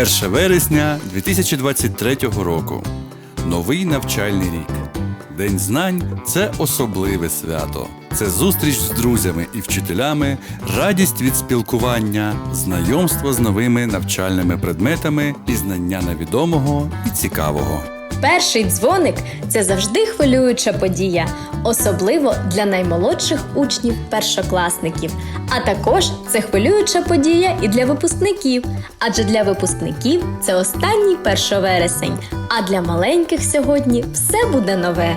Перше вересня 2023 року. Новий навчальний рік. День знань це особливе свято. Це зустріч з друзями і вчителями, радість від спілкування, знайомство з новими навчальними предметами, пізнання невідомого і цікавого. Перший дзвоник це завжди хвилююча подія, особливо для наймолодших учнів першокласників. А також це хвилююча подія і для випускників. Адже для випускників це останній 1 вересень, а для маленьких сьогодні все буде нове.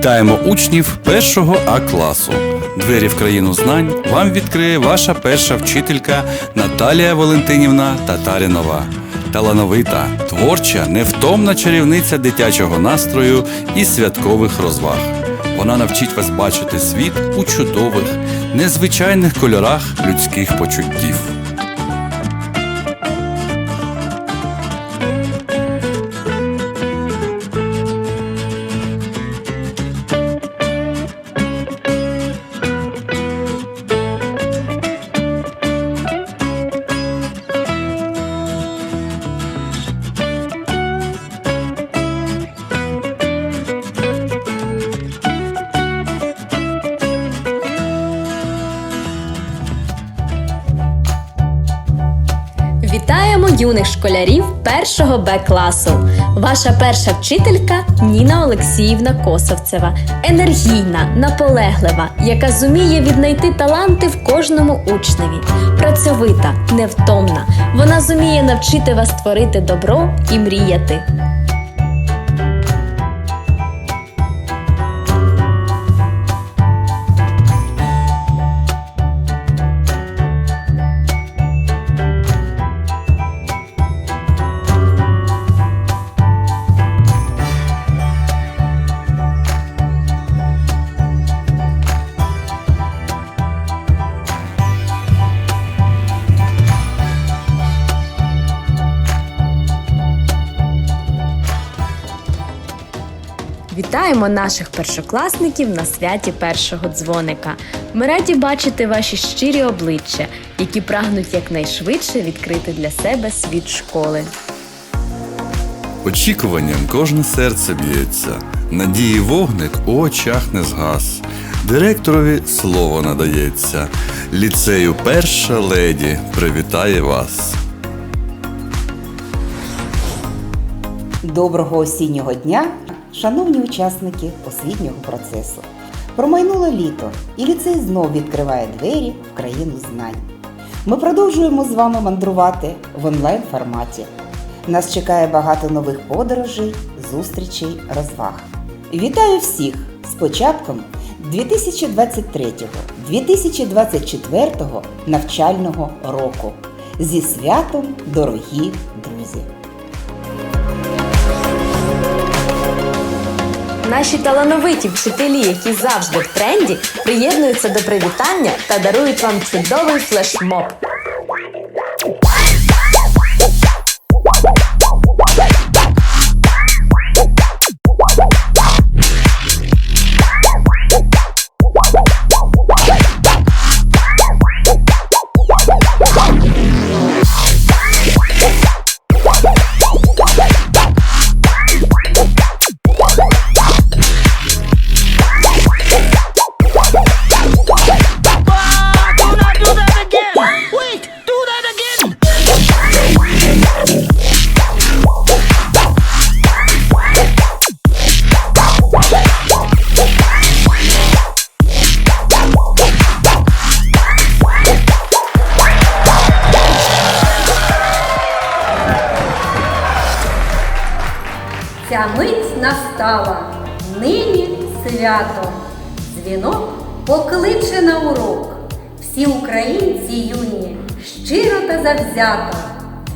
Вітаємо учнів першого А класу. Двері в країну знань вам відкриє ваша перша вчителька Наталія Валентинівна Татарінова. Талановита, творча, невтомна чарівниця дитячого настрою і святкових розваг. Вона навчить вас бачити світ у чудових, незвичайних кольорах людських почуттів. Вітаємо юних школярів першого Б класу. Ваша перша вчителька Ніна Олексіївна Косовцева. Енергійна, наполеглива, яка зуміє віднайти таланти в кожному учневі. Працьовита, невтомна. Вона зуміє навчити вас творити добро і мріяти. Вітаємо наших першокласників на святі першого дзвоника. Ми раді бачити ваші щирі обличчя, які прагнуть якнайшвидше відкрити для себе світ школи. Очікуванням кожне серце б'ється, надії вогник у очах не згас. Директорові слово надається. Ліцею перша леді привітає вас. Доброго осіннього дня, шановні учасники освітнього процесу. Промайнуло літо, і ліцей знов відкриває двері в країну знань. Ми продовжуємо з вами мандрувати в онлайн форматі. Нас чекає багато нових подорожей, зустрічей, розваг. Вітаю всіх з початком 2023-2024 навчального року. Зі святом, дорогі друзі! Наші талановиті вчителі, які завжди в тренді, приєднуються до привітання та дарують вам чудовий флешмоб. Ця мить настала, нині свято. Дзвінок покличе на урок. Всі українці юні щиро та завзято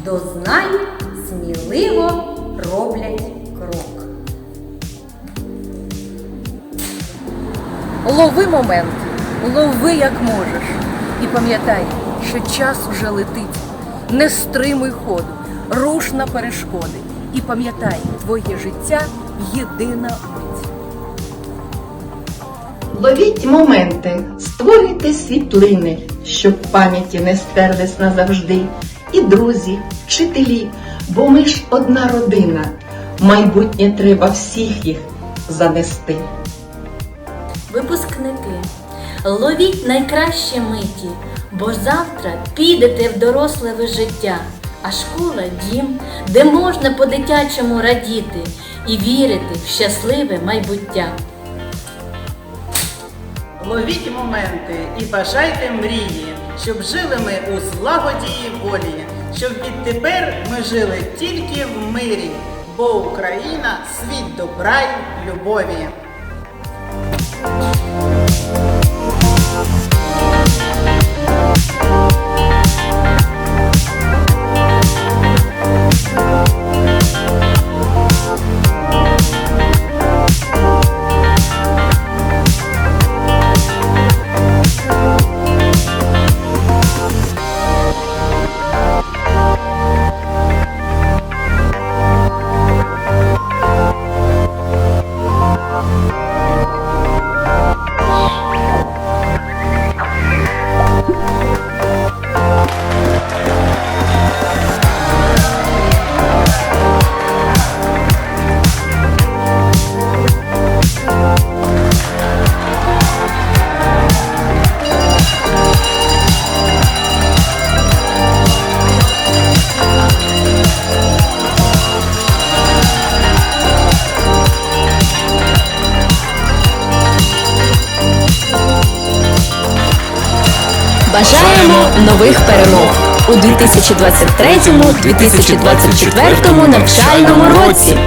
до знань сміливо роблять крок. Лови момент, лови як можеш. І пам'ятай, що час уже летить. Не стримуй ходу, руш на перешкоди. І пам'ятай, твоє життя єдина мить. Ловіть моменти, створюйте світлини, щоб пам'яті не стерлись назавжди. І друзі, вчителі, бо ми ж одна родина. Майбутнє треба всіх їх занести. Випускники, ловіть найкращі миті, бо завтра підете в доросле життя, а школа дім, де можна по-дитячому радіти і вірити в щасливе майбуття. Ловіть моменти і бажайте мрії, щоб жили ми у злагоді і волі, щоб відтепер ми жили тільки в мирі, бо Україна світ добра й любові. Бажаємо нових перемог у 2023-2024 навчальному році.